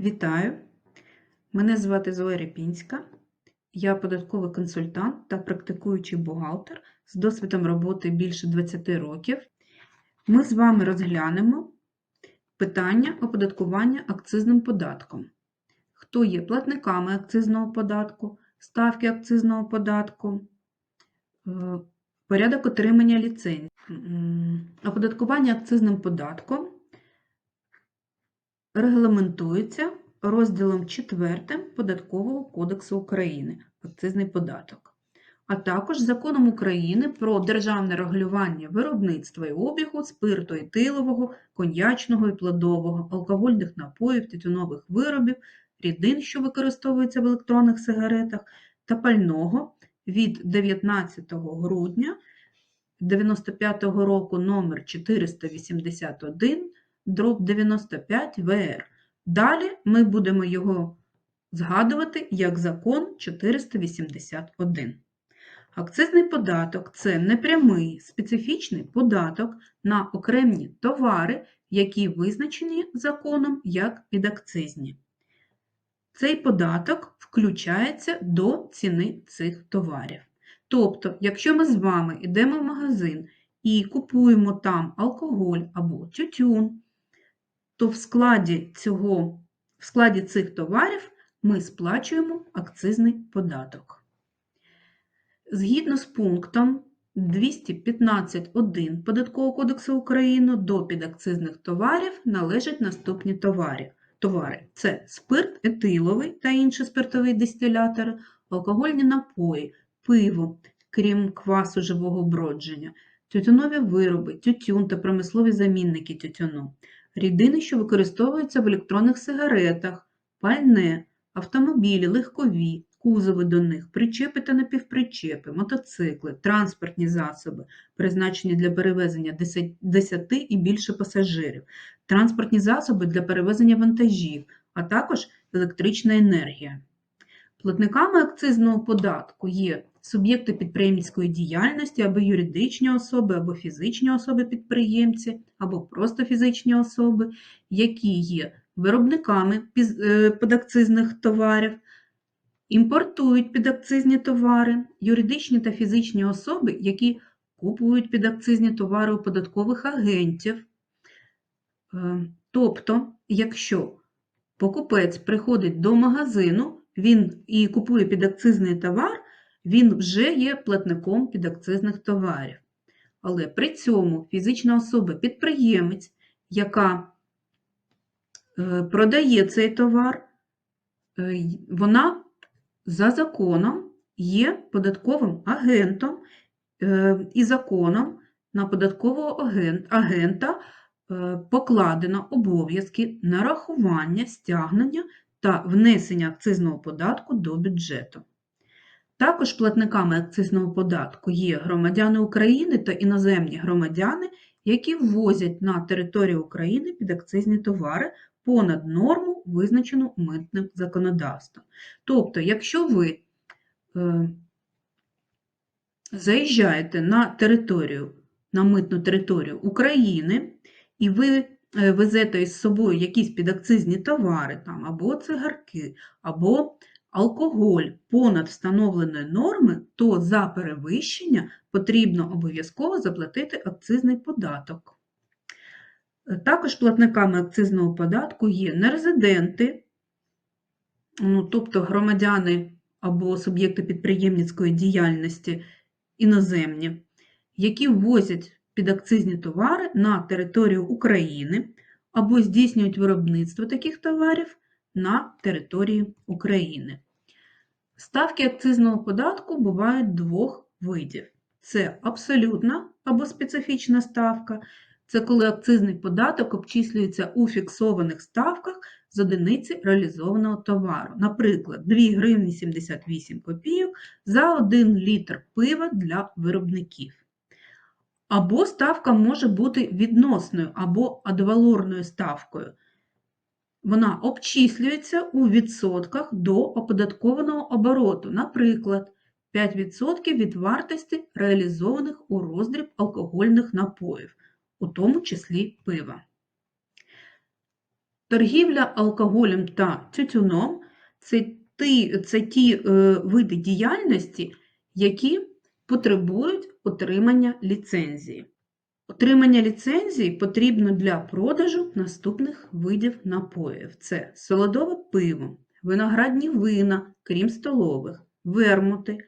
Вітаю! Мене звати Зоя Репінська. Я податковий консультант та практикуючий бухгалтер з досвідом роботи більше 20 років. Ми з вами розглянемо питання оподаткування акцизним податком. Хто є платниками акцизного податку, ставки акцизного податку, е, порядок отримання ліцензій. Оподаткування акцизним податком регламентується розділом 4 Податкового кодексу України акцизний податок, а також Законом України про державне регулювання виробництва і обігу спирту етилового, коньячного і плодового, алкогольних напоїв, тютюнових виробів, рідин, що використовуються в електронних сигаретах, та пального від 19 грудня 95 року номер 481 дроб 95 ВР. Далі ми будемо його згадувати як закон 481. Акцизний податок це непрямий специфічний податок на окремі товари, які визначені законом як підакцизні. Цей податок включається до ціни цих товарів. Тобто, якщо ми з вами йдемо в магазин і купуємо там алкоголь або тютюн, то в складі, цього, в складі цих товарів ми сплачуємо акцизний податок. Згідно з пунктом 215.1 Податкового кодексу України до підакцизних товарів належать наступні товари. товари. Це спирт етиловий та інші спиртові дистилятори, алкогольні напої, пиво, крім квасу живого бродження, тютюнові вироби, тютюн та промислові замінники тютюну, рідини, що використовуються в електронних сигаретах, пальне, автомобілі, легкові, кузови до них, причепи та напівпричепи, мотоцикли, транспортні засоби, призначені для перевезення 10 і більше пасажирів, транспортні засоби для перевезення вантажів, а також електрична енергія. Платниками акцизного податку є суб'єкти підприємницької діяльності або юридичні особи, або фізичні особи-підприємці, або просто фізичні особи, які є виробниками е, підакцизних товарів, імпортують підакцизні товари, юридичні та фізичні особи, які купують підакцизні товари у податкових агентів. Е, Тобто, якщо покупець приходить до магазину, він і купує підакцизний товар, він вже є платником підакцизних товарів. Але при цьому фізична особа-підприємець, яка е, продає цей товар, е, вона за законом є податковим агентом е, і законом на податкового агента покладено обов'язки нарахування, стягнення та внесення акцизного податку до бюджету. Також платниками акцизного податку є громадяни України та іноземні громадяни, які ввозять на територію України підакцизні товари понад норму, визначену митним законодавством. Тобто, якщо ви е, заїжджаєте на територію, на митну територію України, і ви е, везете із собою якісь підакцизні товари, там, або цигарки, або алкоголь понад встановленої норми, то за перевищення потрібно обов'язково заплатити акцизний податок. Е, Також платниками акцизного податку є нерезиденти, ну, тобто громадяни або суб'єкти підприємницької діяльності іноземні, які ввозять підакцизні товари на територію України або здійснюють виробництво таких товарів на території України. Ставки акцизного податку бувають двох видів: це абсолютна або специфічна ставка, це коли акцизний податок обчислюється у фіксованих ставках з одиниці реалізованого товару. Наприклад, 2 гривні 78 копійок за 1 літр пива для виробників. Або ставка може бути відносною або адвалорною ставкою. Вона обчислюється у відсотках до оподаткованого обороту, наприклад, 5% від вартості реалізованих у роздріб алкогольних напоїв, у тому числі пива. Торгівля алкоголем та тютюном це ті, це ті е, види діяльності, які потребують отримання ліцензії. Отримання ліцензії потрібно для продажу наступних видів напоїв: це солодове пиво, виноградні вина, крім столових, вермути,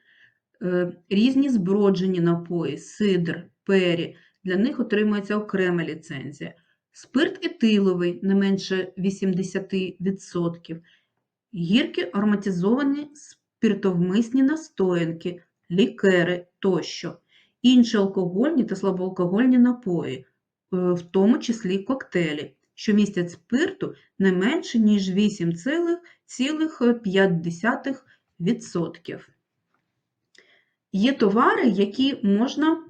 е, різні зброджені напої, сидр, пері. Для них отримується окрема ліцензія. Спирт етиловий не менше 80%, гіркі ароматизовані спиртовмисні настоянки, лікери тощо, інші алкогольні та слабоалкогольні напої, е, в тому числі коктейлі, що містять спирту не менше, ніж 8,5%. Є товари, які можна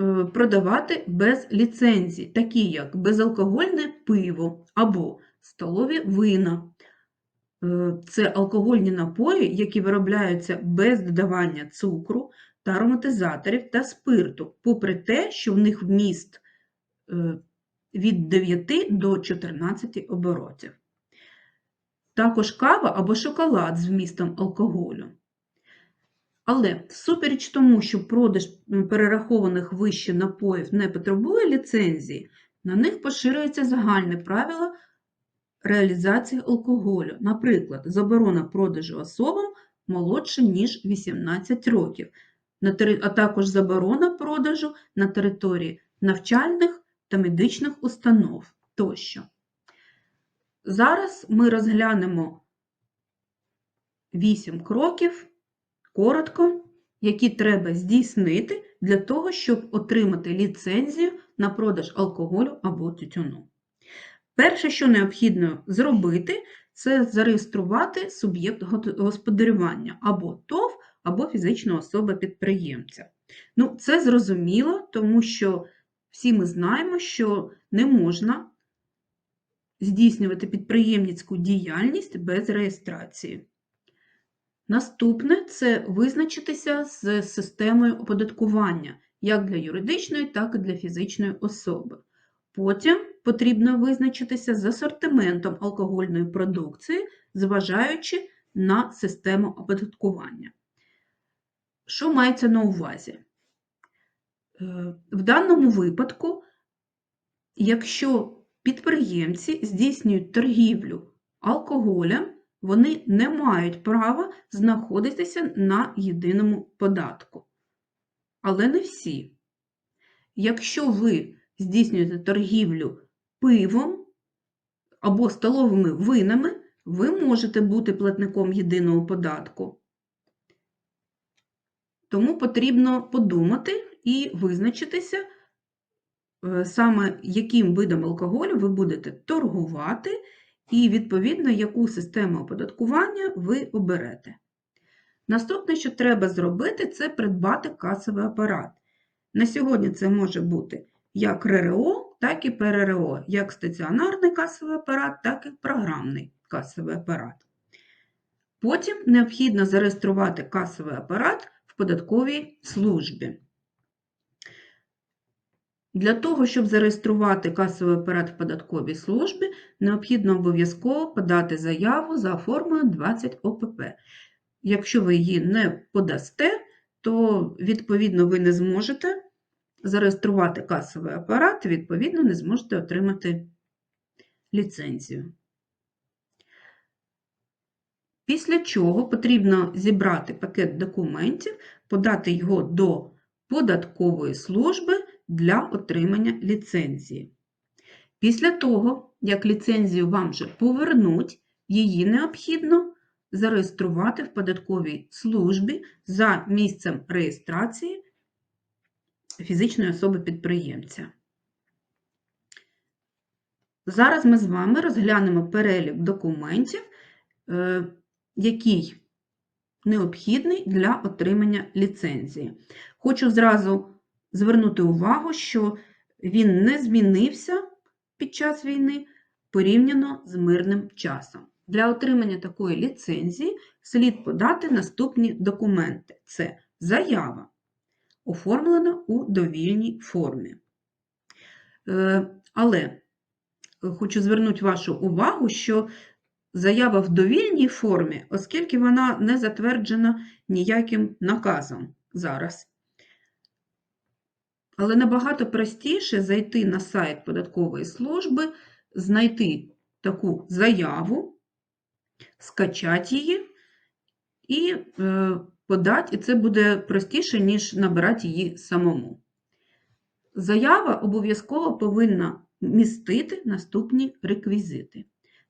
е, продавати без ліцензії, такі як безалкогольне пиво або столові вина. Е, Це алкогольні напої, які виробляються без додавання цукру та ароматизаторів та спирту, попри те, що в них вміст е, від 9 до 14 оборотів. Також кава або шоколад з вмістом алкоголю. Але всупереч тому, що продаж перерахованих вище напоїв не потребує ліцензії, на них поширюється загальне правило реалізації алкоголю. Наприклад, заборона продажу особам молодше, ніж 18 років, а також заборона продажу на території навчальних та медичних установ тощо. Зараз ми розглянемо 8 кроків, коротко, які треба здійснити для того, щоб отримати ліцензію на продаж алкоголю або тютюну. Перше, що необхідно зробити, це зареєструвати суб'єкт господарювання або ТОВ, або фізична особа-підприємця. Ну, це зрозуміло, тому що всі ми знаємо, що не можна здійснювати підприємницьку діяльність без реєстрації. Наступне це визначитися з системою оподаткування як для юридичної, так і для фізичної особи. Потім потрібно визначитися з асортиментом алкогольної продукції, зважаючи на систему оподаткування. Що мається на увазі? Е, В даному випадку, якщо підприємці здійснюють торгівлю алкоголем, вони не мають права знаходитися на єдиному податку. Але не всі. Якщо ви здійснюєте торгівлю пивом або столовими винами, ви можете бути платником єдиного податку. Тому потрібно подумати і визначитися, е, саме яким видом алкоголю ви будете торгувати, і, відповідно, яку систему оподаткування ви оберете. Наступне, що треба зробити, це придбати касовий апарат. На сьогодні це може бути як РРО, так і ПРРО, як стаціонарний касовий апарат, так і програмний касовий апарат. Потім необхідно зареєструвати касовий апарат податковій службі. Для того, щоб зареєструвати касовий апарат в податковій службі, необхідно обов'язково подати заяву за формою 20 ОПП. Якщо ви її не подасте, то відповідно ви не зможете зареєструвати касовий апарат, відповідно, не зможете отримати ліцензію. Після чого потрібно зібрати пакет документів, подати його до податкової служби для отримання ліцензії. Після того, як ліцензію вам вже повернуть, її необхідно зареєструвати в податковій службі за місцем реєстрації фізичної особи-підприємця. Зараз ми з вами розглянемо перелік документів, е, який необхідний для отримання ліцензії. Хочу зразу звернути увагу, що він не змінився під час війни порівняно з мирним часом. Для отримання такої ліцензії слід подати наступні документи: це заява, оформлена у довільній формі. Е, Але хочу звернути вашу увагу, що заява в довільній формі, оскільки вона не затверджена ніяким наказом зараз. Але набагато простіше зайти на сайт податкової служби, знайти таку заяву, скачати її і е, подати, і це буде простіше, ніж набирати її самому. Заява обов'язково повинна містити наступні реквізити.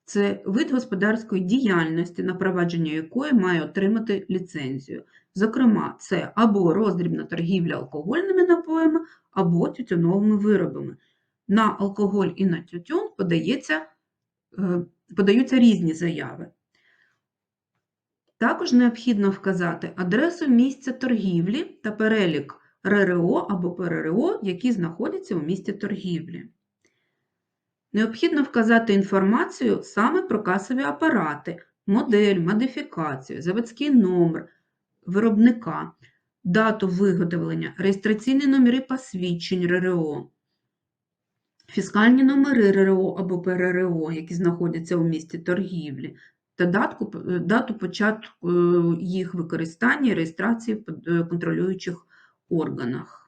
Це вид господарської діяльності, на провадження якої має отримати ліцензію. Зокрема, це або роздрібна торгівля алкогольними напоями, або тютюновими виробами. На алкоголь і на тютюн подається, е, подаються різні заяви. Також необхідно вказати адресу місця торгівлі та перелік РРО або ПРРО, які знаходяться у місті торгівлі. Необхідно вказати інформацію саме про касові апарати, модель, модифікацію, заводський номер виробника, дату виготовлення, реєстраційні номери посвідчень РРО, фіскальні номери РРО або ПРРО, які знаходяться у місті торгівлі, та дату початку е, їх використання і реєстрації в е, контролюючих органах.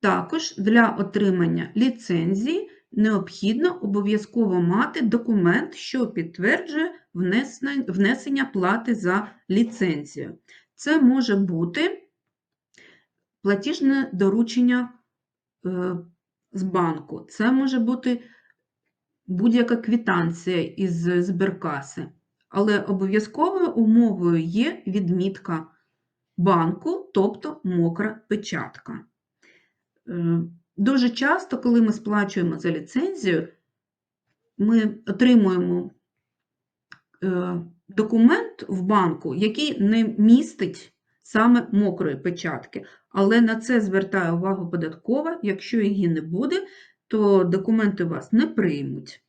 Також для отримання ліцензії необхідно обов'язково мати документ, що підтверджує внесення плати за ліцензію. Це може бути платіжне доручення е, з банку, це може бути будь-яка квітанція із збіркаси, але обов'язковою умовою є відмітка банку, тобто мокра печатка. Е, дуже часто, коли ми сплачуємо за ліцензію, ми отримуємо е, документ в банку, який не містить саме мокрої печатки. Але на це звертає увагу податкова, якщо її не буде, то документи вас не приймуть.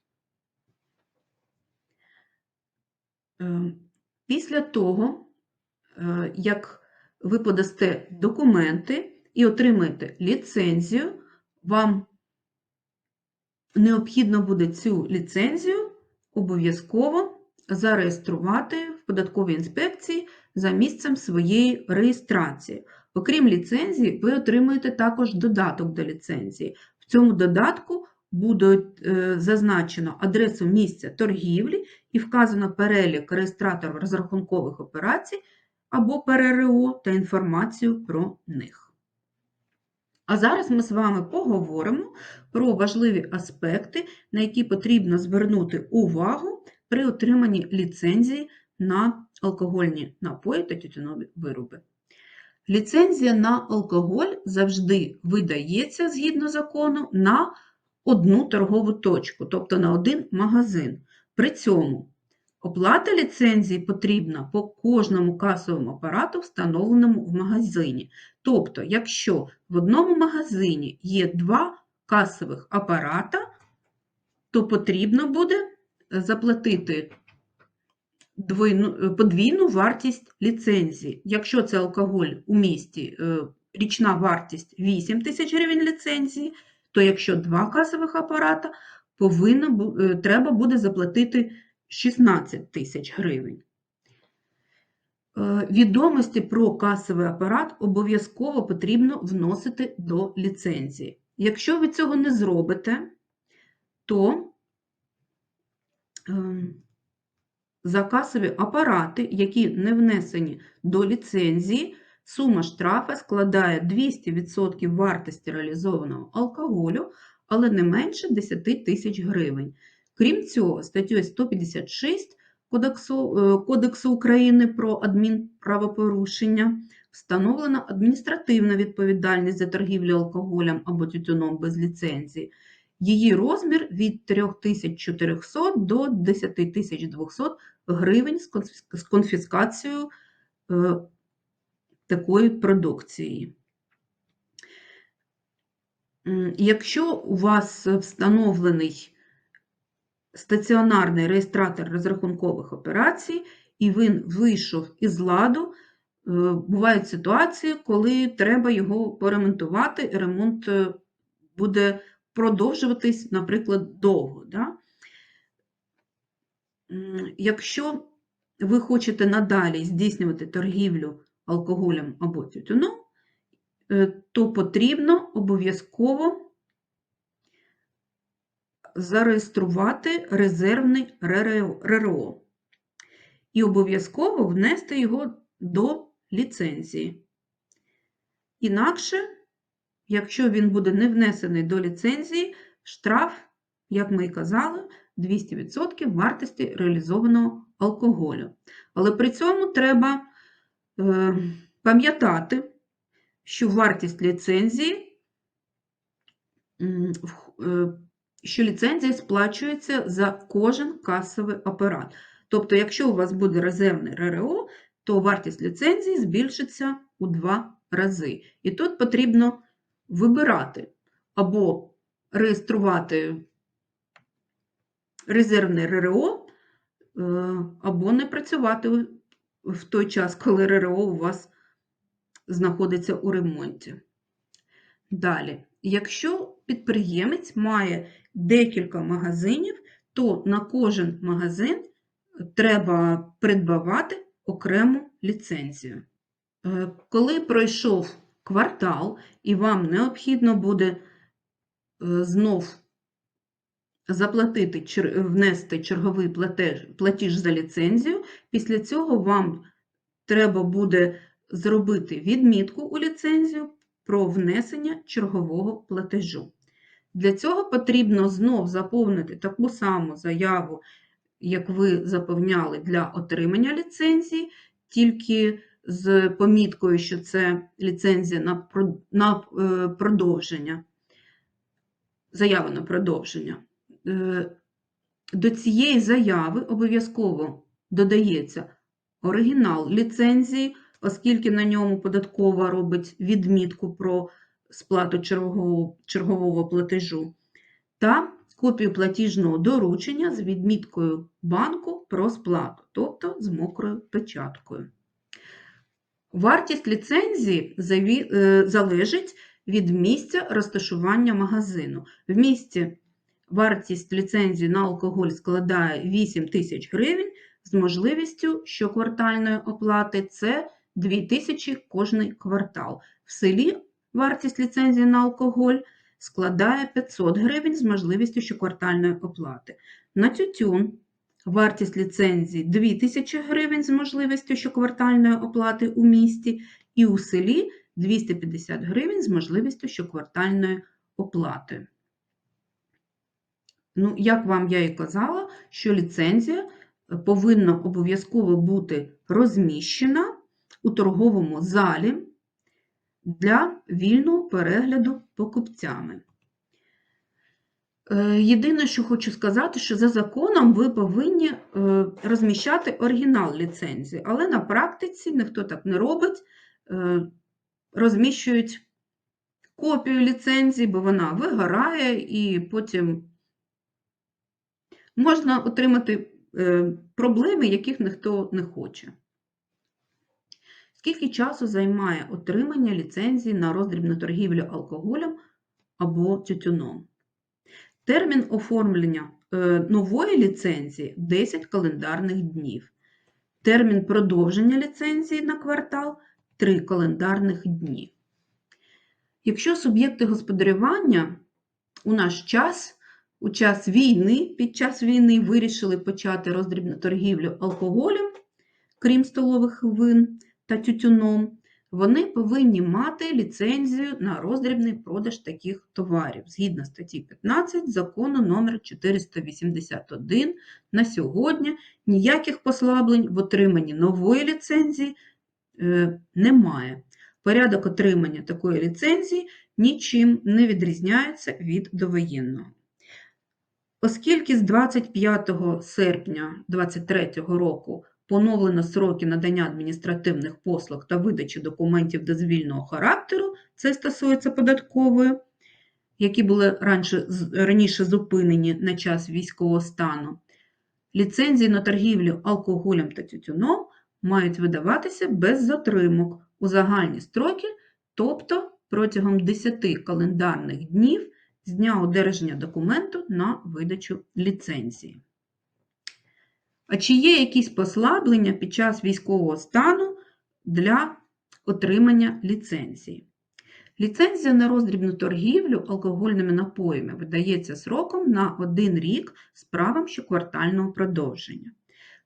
Е, після того, як ви подасте документи і отримаєте ліцензію, вам необхідно буде цю ліцензію обов'язково зареєструвати в податковій інспекції за місцем своєї реєстрації. Окрім ліцензії, ви отримаєте також додаток до ліцензії. В цьому додатку буде е, зазначено адресу місця торгівлі і вказано перелік реєстраторів розрахункових операцій або ПРРО та інформацію про них. А зараз ми з вами поговоримо про важливі аспекти, на які потрібно звернути увагу при отриманні ліцензії на алкогольні напої та тютюнові вироби. Ліцензія на алкоголь завжди видається згідно закону на одну торгову точку, тобто на один магазин. При цьому Оплата ліцензії потрібна по кожному касовому апарату, встановленому в магазині. Тобто, якщо в одному магазині є два касових апарата, то потрібно буде заплатити подвійну вартість ліцензії. Якщо це алкоголь у місті, е, річна вартість 8 тисяч гривень ліцензії, то якщо два касових апарата, повинно, е, треба буде заплатити 16 тисяч гривень. Е, відомості про касовий апарат обов'язково потрібно вносити до ліцензії. Якщо ви цього не зробите, то ем, за касові апарати, які не внесені до ліцензії, сума штрафа складає 200% вартості реалізованого алкоголю, але не менше 10 тисяч гривень. Крім цього, статтю 156 Кодексу, е, Кодексу України про адмінправопорушення встановлена адміністративна відповідальність за торгівлю алкоголем або тютюном без ліцензії. Її розмір від 3400 до 10200 гривень з конфіскацією е, такої продукції. Якщо у вас встановлений стаціонарний реєстратор розрахункових операцій, і він вийшов із ладу. Е, бувають ситуації, коли треба його поремонтувати, і ремонт е, буде продовжуватись, наприклад, довго. Да? Якщо ви хочете надалі здійснювати торгівлю алкоголем або тютюном, е, то потрібно обов'язково зареєструвати резервний РРО і обов'язково внести його до ліцензії. Інакше, якщо він буде не внесений до ліцензії, штраф, як ми і казали, 200% вартості реалізованого алкоголю. Але при цьому треба е, пам'ятати, що вартість ліцензії, е, що ліцензія сплачується за кожен касовий апарат. Тобто, якщо у вас буде резервний РРО, то вартість ліцензії збільшиться у два рази. І тут потрібно вибирати або реєструвати резервне РРО, е, або не працювати в той час, коли РРО у вас знаходиться у ремонті. Далі, якщо підприємець має декілька магазинів, то на кожен магазин треба придбавати окрему ліцензію. Е, Коли пройшов квартал і вам необхідно буде е, знов заплатити, внести черговий платеж, платіж за ліцензію, після цього вам треба буде зробити відмітку у ліцензію про внесення чергового платежу. Для цього потрібно знов заповнити таку саму заяву, як ви заповняли для отримання ліцензії, тільки з поміткою, що це ліцензія на, е, продовження, заява на продовження. Е, До цієї заяви обов'язково додається оригінал ліцензії, оскільки на ньому податкова робить відмітку про сплату чергового, чергового платежу, та копію платіжного доручення з відміткою банку про сплату, тобто з мокрою печаткою. Вартість ліцензії е, залежить від місця розташування магазину. В місті вартість ліцензії на алкоголь складає 8 тисяч гривень з можливістю щоквартальної оплати це 2 тисячі кожний квартал. В селі вартість ліцензії на алкоголь складає 500 гривень з можливістю щоквартальної оплати. На тютюн вартість ліцензії 2000 гривень з можливістю щоквартальної оплати у місті, і у селі 250 гривень з можливістю щоквартальної оплати. Ну, як вам я і казала, що ліцензія повинна обов'язково бути розміщена у торговому залі для вільного перегляду покупцями. Е, Єдине, що хочу сказати, що за законом ви повинні е, розміщати оригінал ліцензії, але на практиці ніхто так не робить, е, розміщують копію ліцензії, бо вона вигорає і потім можна отримати проблеми, яких ніхто не хоче. Скільки часу займає отримання ліцензії на роздрібну торгівлю алкоголем або тютюном? Термін оформлення е, нової ліцензії 10 календарних днів. Термін продовження ліцензії на квартал 3 календарних дні. Якщо суб'єкти господарювання у наш час, у час війни, під час війни вирішили почати роздрібну торгівлю алкоголем, крім столових вин та тютюном, вони повинні мати ліцензію на роздрібний продаж таких товарів згідно статті 15 закону номер 481 на сьогодні ніяких послаблень в отриманні нової ліцензії е, немає. Порядок отримання такої ліцензії нічим не відрізняється від довоєнного. Оскільки з 25 серпня 2023 року поновлено сроки надання адміністративних послуг та видачі документів дозвільного характеру, це стосується податкової, які були раніше, раніше зупинені на час військового стану, ліцензії на торгівлю алкоголем та тютюном мають видаватися без затримок у загальні строки, тобто протягом 10 календарних днів з дня одержання документу на видачу ліцензії. А чи є якісь послаблення під час військового стану для отримання ліцензії? Ліцензія на роздрібну торгівлю алкогольними напоями видається сроком на один рік з правом щоквартального продовження.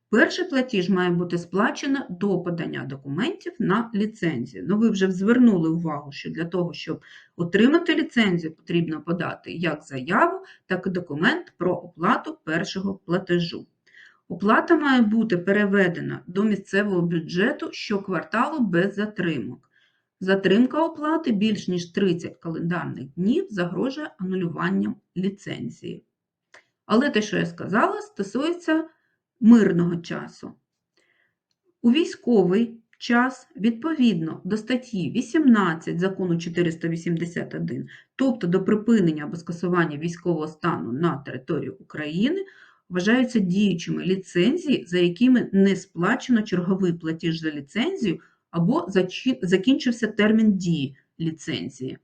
Перший платіж має бути сплачено до подання документів на ліцензію. Ну, ви вже звернули увагу, що для того, щоб отримати ліцензію, потрібно подати як заяву, так і документ про оплату першого платежу. Оплата має бути переведена до місцевого бюджету щокварталу без затримок. Затримка оплати більш ніж 30 календарних днів загрожує анулюванням ліцензії. Але те, що я сказала, стосується мирного часу. У військовий час, відповідно до статті 18 закону 481, тобто до припинення або скасування військового стану на території України, вважаються діючими ліцензії, за якими не сплачено черговий платіж за ліцензію або закінчився термін дії ліцензії.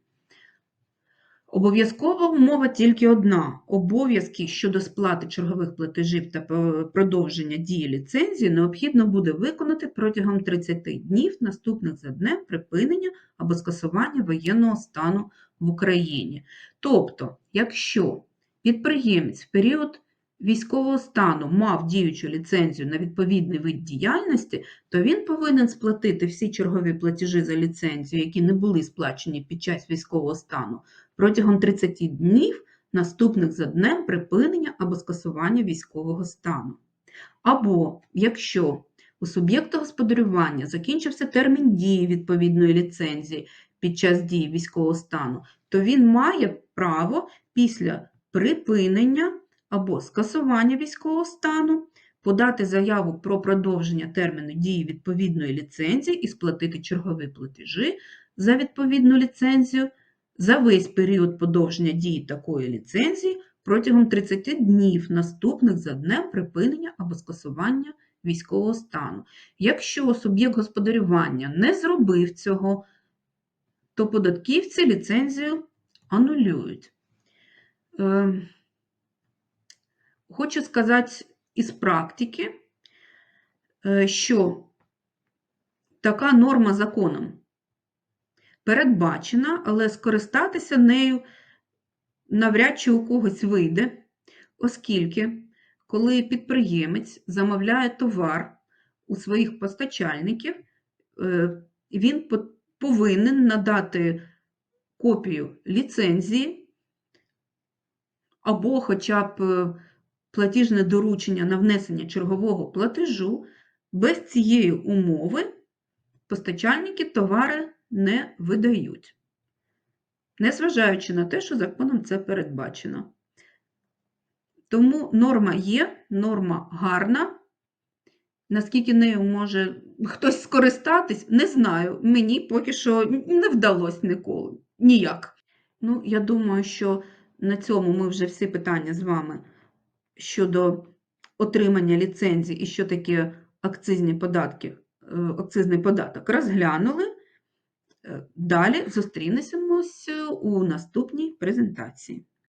Обов'язкова умова тільки одна: обов'язки щодо сплати чергових платежів та е, продовження дії ліцензії необхідно буде виконати протягом 30 днів, наступних за днем припинення або скасування воєнного стану в Україні. Тобто, якщо підприємець в період військового стану мав діючу ліцензію на відповідний вид діяльності, то він повинен сплатити всі чергові платежі за ліцензію, які не були сплачені під час військового стану, протягом 30 днів, наступних за днем припинення або скасування військового стану. Або якщо у суб'єкта господарювання закінчився термін дії відповідної ліцензії під час дії військового стану, то він має право після припинення або скасування військового стану подати заяву про продовження терміну дії відповідної ліцензії і сплатити чергові платежі за відповідну ліцензію за весь період подовження дії такої ліцензії протягом 30 днів, наступних за днем припинення або скасування військового стану. Якщо суб'єкт господарювання не зробив цього, то податківці ліцензію анулюють. Хочу сказати із практики, що така норма законом передбачена, але скористатися нею навряд чи у когось вийде, оскільки, коли підприємець замовляє товар у своїх постачальників, е, він повинен надати копію ліцензії або хоча б е, платіжне доручення на внесення чергового платежу. Без цієї умови постачальники товари не видають, незважаючи на те, що законом це передбачено. Тому норма є, норма гарна. Наскільки нею може хтось скористатись, не знаю. Мені поки що не вдалося ніколи. Ніяк. Ну, я думаю, що на цьому ми вже всі питання з вами щодо отримання ліцензій і що таке акцизні податки, е, акцизний податок розглянули. Е, Далі зустрінемось у наступній презентації.